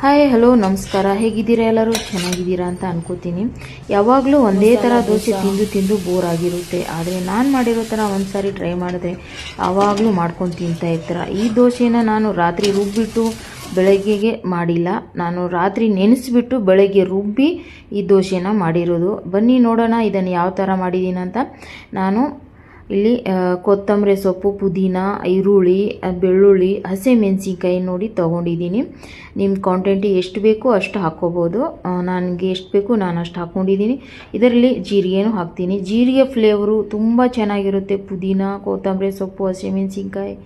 Hi hello ನಮಸ್ಕಾರ. ಹೇಗಿದ್ದೀರಾ ಎಲ್ಲರೂ? ಚೆನ್ನಾಗಿದ್ದೀರಾ ಅಂತ ಅನ್ಕೋತೀನಿ. ಯಾವಾಗಲೂ ಒಂದೇ ಥರ ದೋಸೆ ತಿಂದು ತಿಂದು ಬೋರ್ ಆಗಿರುತ್ತೆ. ಆದರೆ ನಾನು ಮಾಡಿರೋ ಥರ ಒಂದು ಸಾರಿ ಟ್ರೈ ಮಾಡಿದ್ರೆ ಆವಾಗಲೂ ಮಾಡ್ಕೊಂಡು ತಿಂತಾ ಇರ್ತೀರ. ಈ ದೋಸೆನ ನಾನು ರಾತ್ರಿ ರುಬ್ಬಿಟ್ಟು ಬೆಳಗ್ಗೆಗೆ ಮಾಡಿಲ್ಲ. ನಾನು ರಾತ್ರಿ ನೆನೆಸಿಬಿಟ್ಟು ಬೆಳಗ್ಗೆ ರುಬ್ಬಿ ಈ ದೋಸೆನ ಮಾಡಿರೋದು. ಬನ್ನಿ ನೋಡೋಣ ಇದನ್ನು ಯಾವ ಥರ ಮಾಡಿದ್ದೀನಿ ಅಂತ. ನಾನು ಇಲ್ಲಿ ಕೊತ್ತಂಬರಿ ಸೊಪ್ಪು, ಪುದೀನ, ಈರುಳ್ಳಿ ಬೆಳ್ಳುಳ್ಳಿ, ಹಸಿಮೆಣಸಿನ್ಕಾಯಿ ನೋಡಿ ತೊಗೊಂಡಿದ್ದೀನಿ. ನಿಮ್ಮ ಕ್ವಾಂಟಿಟಿ ಎಷ್ಟು ಬೇಕೋ ಅಷ್ಟು ಹಾಕ್ಕೋಬೋದು. ನನಗೆ ಎಷ್ಟು ಬೇಕು ನಾನು ಅಷ್ಟು ಹಾಕ್ಕೊಂಡಿದ್ದೀನಿ. ಇದರಲ್ಲಿ ಜೀರಿಗೆನೂ ಹಾಕ್ತೀನಿ. ಜೀರಿಗೆ ಫ್ಲೇವರು ತುಂಬ ಚೆನ್ನಾಗಿರುತ್ತೆ. ಪುದೀನ, ಕೊತ್ತಂಬರಿ ಸೊಪ್ಪು, ಹಸಿಮೆಣಸಿನ್ಕಾಯಿ,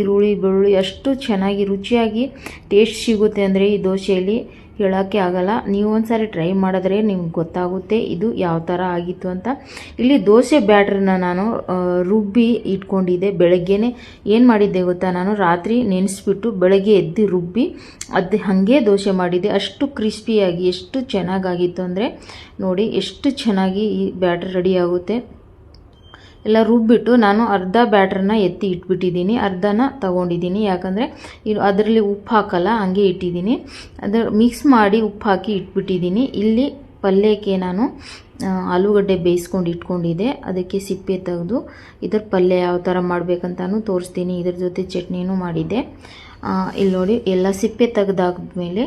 ಈರುಳ್ಳಿ, ಬೆಳ್ಳುಳ್ಳಿ, ಅಷ್ಟು ಚೆನ್ನಾಗಿ ರುಚಿಯಾಗಿ ಟೇಸ್ಟ್ ಸಿಗುತ್ತೆ ಅಂದರೆ ಈ ದೋಸೆಯಲ್ಲಿ. ಹೇಳೋಕ್ಕೆ ಆಗಲ್ಲ. ನೀವು ಒಂದ್ಸಾರಿ ಟ್ರೈ ಮಾಡಿದ್ರೆ ನಿಮ್ಗೆ ಗೊತ್ತಾಗುತ್ತೆ ಇದು ಯಾವ ಥರ ಆಗಿತ್ತು ಅಂತ. ಇಲ್ಲಿ ದೋಸೆ ಬ್ಯಾಟ್ರನ್ನ ನಾನು ರುಬ್ಬಿ ಇಟ್ಕೊಂಡಿದ್ದೆ ಬೆಳಗ್ಗೆನೇ. ಏನು ಮಾಡಿದ್ದೆ ಗೊತ್ತಾ? ನಾನು ರಾತ್ರಿ ನೆನೆಸ್ಬಿಟ್ಟು ಬೆಳಗ್ಗೆ ಎದ್ದು ರುಬ್ಬಿ, ಅದು ಹಾಗೆ ದೋಸೆ ಮಾಡಿದ್ದೆ. ಅಷ್ಟು ಕ್ರಿಸ್ಪಿಯಾಗಿ ಎಷ್ಟು ಚೆನ್ನಾಗಾಗಿತ್ತು ಅಂದರೆ ನೋಡಿ, ಎಷ್ಟು ಚೆನ್ನಾಗಿ ಈ ಬ್ಯಾಟ್ರ್ ರೆಡಿ ಆಗುತ್ತೆ. ಎಲ್ಲ ರುಬ್ಬಿಟ್ಟು ನಾನು ಅರ್ಧ ಬ್ಯಾಟ್ರನ್ನ ಎತ್ತಿ ಇಟ್ಬಿಟ್ಟಿದ್ದೀನಿ, ಅರ್ಧನ ತಗೊಂಡಿದ್ದೀನಿ. ಯಾಕಂದರೆ ಇದು ಅದರಲ್ಲಿ ಉಪ್ಪು ಹಾಕಲ್ಲ, ಹಂಗೆ ಇಟ್ಟಿದ್ದೀನಿ. ಅದರ ಮಿಕ್ಸ್ ಮಾಡಿ ಉಪ್ಪು ಹಾಕಿ ಇಟ್ಬಿಟ್ಟಿದ್ದೀನಿ. ಇಲ್ಲಿ ಪಲ್ಯಕ್ಕೆ ನಾನು ಆಲೂಗಡ್ಡೆ ಬೇಯಿಸ್ಕೊಂಡು ಇಟ್ಕೊಂಡಿದ್ದೆ. ಅದಕ್ಕೆ ಸಿಪ್ಪೆ ತೆಗೆದು ಇದ್ರ ಪಲ್ಯ ಯಾವ ಥರ ಮಾಡಬೇಕಂತಾನು ತೋರಿಸ್ತೀನಿ. ಇದ್ರ ಜೊತೆ ಚಟ್ನಿನೂ ಮಾಡಿದ್ದೆ. ಇಲ್ಲಿ ನೋಡಿ, ಎಲ್ಲ ಸಿಪ್ಪೆ ತೆಗೆದಾದ್ಮೇಲೆ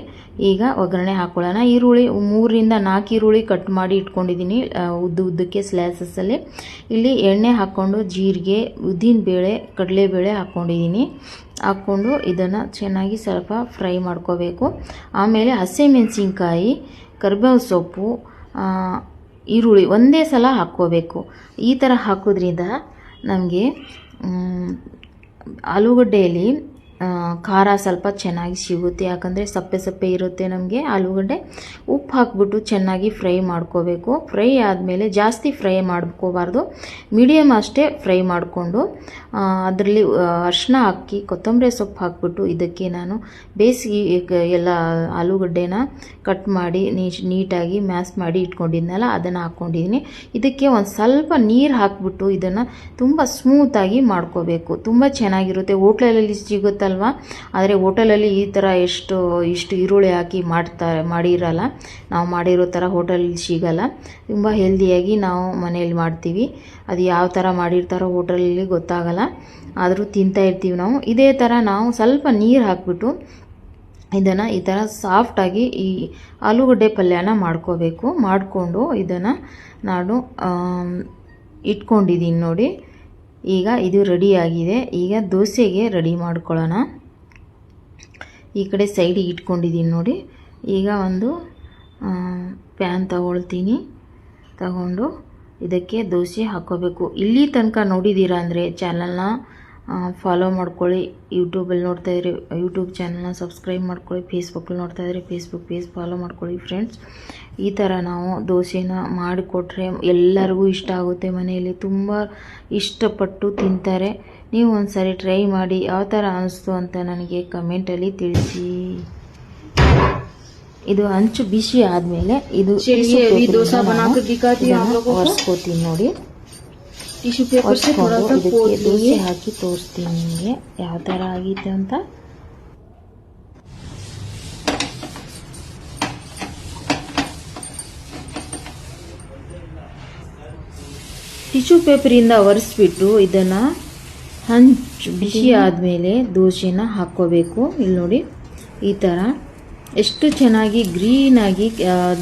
ಈಗ ಒಗ್ಗರಣೆ ಹಾಕ್ಕೊಳ್ಳೋಣ ಈರುಳ್ಳಿ, ಮೂರರಿಂದ ನಾಲ್ಕು ಈರುಳ್ಳಿ ಕಟ್ ಮಾಡಿ ಇಟ್ಕೊಂಡಿದ್ದೀನಿ ಉದ್ದು ಉದ್ದ ಉದ್ದಕ್ಕೆ ಸ್ಲ್ಯಾಸಸ್ಸಲ್ಲಿ ಇಲ್ಲಿ ಎಣ್ಣೆ ಹಾಕ್ಕೊಂಡು, ಜೀರಿಗೆ ಉದ್ದಿನಬೇಳೆ ಕಡಲೆಬೇಳೆ ಹಾಕ್ಕೊಂಡಿದ್ದೀನಿ. ಹಾಕ್ಕೊಂಡು ಇದನ್ನು ಚೆನ್ನಾಗಿ ಸ್ವಲ್ಪ ಫ್ರೈ ಮಾಡ್ಕೋಬೇಕು. ಆಮೇಲೆ ಹಸಿಮೆಣಸಿನ್ಕಾಯಿ, ಕರಿಬೇವು ಸೊಪ್ಪು ಈರುಳ್ಳಿ ಒಂದೇ ಸಲ ಹಾಕ್ಕೋಬೇಕು. ಈ ಥರ ಹಾಕೋದ್ರಿಂದ ನಮಗೆ ಆಲೂಗಡ್ಡೆಯಲ್ಲಿ ಖಾರ ಸ್ವಲ್ಪ ಚೆನ್ನಾಗಿ ಸಿಗುತ್ತೆ. ಯಾಕಂದರೆ ಸಪ್ಪೆ ಸಪ್ಪೆ ಇರುತ್ತೆ ನಮಗೆ. ಆಲೂಗಡ್ಡೆ ಉಪ್ಪು ಹಾಕ್ಬಿಟ್ಟು ಚೆನ್ನಾಗಿ ಫ್ರೈ ಮಾಡ್ಕೋಬೇಕು. ಫ್ರೈ ಆದಮೇಲೆ ಜಾಸ್ತಿ ಫ್ರೈ ಮಾಡ್ಕೋಬಾರ್ದು. ಮೀಡಿಯಮ್ ಅಷ್ಟೇ ಫ್ರೈ ಮಾಡಿಕೊಂಡು ಅದರಲ್ಲಿ ಅರ್ಶಿನ ಹಾಕಿ, ಕೊತ್ತಂಬರಿ ಸೊಪ್ಪು ಹಾಕ್ಬಿಟ್ಟು ಇದಕ್ಕೆ ನಾನು ಬೇಸಿಗೆ ಎಲ್ಲ ಆಲೂಗಡ್ಡೆನ ಕಟ್ ಮಾಡಿ ನೀಟಾಗಿ ಮ್ಯಾಸ್ ಮಾಡಿ ಇಟ್ಕೊಂಡಿದ್ನಲ್ಲ, ಅದನ್ನು ಹಾಕ್ಕೊಂಡಿದ್ದೀನಿ ಇದಕ್ಕೆ ಒಂದು ಸ್ವಲ್ಪ ನೀರು ಹಾಕ್ಬಿಟ್ಟು ಇದನ್ನು ತುಂಬ ಸ್ಮೂತಾಗಿ ಮಾಡ್ಕೋಬೇಕು. ತುಂಬ ಚೆನ್ನಾಗಿರುತ್ತೆ. ಹೋಟ್ಲಲ್ಲಿ ಸಿಗುತ್ತಲ್ವ ಆದರೆ ಹೋಟೆಲಲ್ಲಿ ಈ ಥರ ಎಷ್ಟು, ಇಷ್ಟು ಈರುಳ್ಳಿ ಹಾಕಿ ಮಾಡ್ತಾರೆ ಮಾಡಿರಲ್ಲ. ನಾವು ಮಾಡಿರೋ ಥರ ಹೋಟೆಲ್ ಸಿಗಲ್ಲ. ತುಂಬ ಹೆಲ್ದಿಯಾಗಿ ನಾವು ಮನೆಯಲ್ಲಿ ಮಾಡ್ತೀವಿ. ಅದು ಯಾವ ಥರ ಮಾಡಿರ್ತಾರೋ ಹೋಟೆಲಲ್ಲಿ ಗೊತ್ತಾಗಲ್ಲ. ಆದರೂ ತಿಂತಾ ಇರ್ತೀವಿ ನಾವು. ಇದೇ ಥರ ನಾವು ಸ್ವಲ್ಪ ನೀರು ಹಾಕ್ಬಿಟ್ಟು ಇದನ್ನು ಈ ಥರ ಸಾಫ್ಟಾಗಿ ಈ ಆಲೂಗಡ್ಡೆ ಪಲ್ಯನ ಮಾಡ್ಕೋಬೇಕು. ಮಾಡಿಕೊಂಡು ಇದನ್ನು ನಾನು ಇಟ್ಕೊಂಡಿದ್ದೀನಿ ನೋಡಿ. ಈಗ ಇದು ರೆಡಿಯಾಗಿದೆ ಈಗ ದೋಸೆಗೆ ರೆಡಿ ಮಾಡ್ಕೊಳ್ಳೋಣ. ಈ ಕಡೆ ಸೈಡಿಗೆ ಇಟ್ಕೊಂಡಿದ್ದೀನಿ ನೋಡಿ. ಈಗ ಒಂದು ಪ್ಯಾನ್ ತಗೊಳ್ತೀನಿ. ತಗೊಂಡು ಇದಕ್ಕೆ ದೋಸೆ ಹಾಕ್ಕೋಬೇಕು. ಇಲ್ಲಿ ತನಕ ನೋಡಿದ್ದೀರಾ ಅಂದರೆ ಚಾನಲ್ನ ಫಾಲೋ ಮಾಡ್ಕೊಳ್ಳಿ. ಯೂಟ್ಯೂಬಲ್ಲಿ ನೋಡ್ತಾ ಇದ್ರಿ ಯೂಟ್ಯೂಬ್ ಚಾನಲ್ನ ಸಬ್ಸ್ಕ್ರೈಬ್ ಮಾಡ್ಕೊಳ್ಳಿ. ಫೇಸ್ಬುಕ್ಕಲ್ಲಿ ನೋಡ್ತಾ ಇದ್ರಿ ಫೇಸ್ಬುಕ್ ಪೇಜ್ ಫಾಲೋ ಮಾಡ್ಕೊಳ್ಳಿ ಫ್ರೆಂಡ್ಸ್ ಈ ಥರ ನಾವು ದೋಸೆನ ಮಾಡಿಕೊಟ್ರೆ ಎಲ್ಲರಿಗೂ ಇಷ್ಟ ಆಗುತ್ತೆ ಮನೆಯಲ್ಲಿ. ತುಂಬ ಇಷ್ಟಪಟ್ಟು ತಿಂತಾರೆ. ನೀವು ಒಂದು ಸಾರಿ ಟ್ರೈ ಮಾಡಿ ಯಾವ ಥರ ಅನಿಸ್ತು ಅಂತ ನನಗೆ ಕಮೆಂಟಲ್ಲಿ ತಿಳಿಸಿ. ಇದು ಅಂಚು ಬಿಸಿ ಆದಮೇಲೆ ಇದು ಒರೆಸ್ಕೋತೀನಿ ನೋಡಿ. ಟಿಶ್ಯೂ ಪೇಪರ್ ಇದಕ್ಕೆ ದೋಸೆ ಹಾಕಿ ತೋರಿಸ್ತೀನಿ. ನಿಮಗೆ ಯಾವ ಥರ ಆಗಿದೆ ಅಂತ? ಟಿಶ್ಯೂ ಪೇಪರಿಂದ ಒರೆಸ್ಬಿಟ್ಟು ಇದನ್ನು ಹಂಚು ಬಿಸಿ ಆದಮೇಲೆ ದೋಸೆನ ಹಾಕ್ಕೋಬೇಕು. ಇಲ್ಲಿ ನೋಡಿ ಈ ಥರ ಎಷ್ಟು ಚೆನ್ನಾಗಿ ಗ್ರೀನಾಗಿ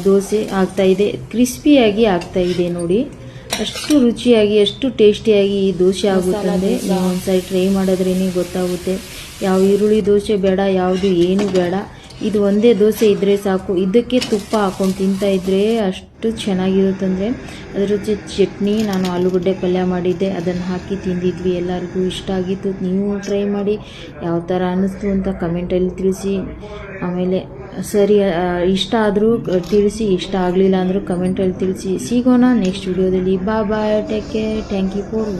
ದೋಸೆ ಆಗ್ತಾಯಿದೆ ಕ್ರಿಸ್ಪಿಯಾಗಿ ಆಗ್ತಾಯಿದೆ ನೋಡಿ. ಅಷ್ಟು ರುಚಿಯಾಗಿ ಅಷ್ಟು ಟೇಸ್ಟಿಯಾಗಿ ಈ ದೋಸೆ ಆಗುತ್ತೆ ಅಂದರೆ ನೀವು ಒಂದ್ಸರಿ ಟ್ರೈ ಮಾಡಿದ್ರೇ ಗೊತ್ತಾಗುತ್ತೆ. ಯಾವ ಈರುಳ್ಳಿ ದೋಸೆ ಬೇಡ ಯಾವುದು ಏನು ಬೇಡ. ಇದು ಒಂದೇ ದೋಸೆ ಇದ್ದರೆ ಸಾಕು. ಇದಕ್ಕೆ ತುಪ್ಪ ಹಾಕೊಂಡು ತಿಂತಾ ಇದ್ದರೆ ಅಷ್ಟು ಚೆನ್ನಾಗಿರುತ್ತಂದರೆ ಅದ್ರ ಜೊತೆ ಚಟ್ನಿ ನಾನು ಆಲೂಗಡ್ಡೆ ಪಲ್ಯ ಮಾಡಿದ್ದೆ. ಅದನ್ನು ಹಾಕಿ ತಿಂದಿದ್ವಿ. ಎಲ್ಲರಿಗೂ ಇಷ್ಟ ಆಗಿತ್ತು. ನೀವು ಟ್ರೈ ಮಾಡಿ. ಯಾವ ಥರ ಅನ್ನಿಸ್ತು ಅಂತ ಕಮೆಂಟಲ್ಲಿ ತಿಳಿಸಿ. ಆಮೇಲೆ ಸರಿ ಇಷ್ಟ ಆದರೂ ತಿಳಿಸಿ, ಇಷ್ಟ ಆಗಲಿಲ್ಲ ಅಂದರೂ ಕಮೆಂಟಲ್ಲಿ ತಿಳಿಸಿ. ಸಿಗೋಣ ನೆಕ್ಸ್ಟ್ ವಿಡಿಯೋದಲ್ಲಿ bye bye take care thank you for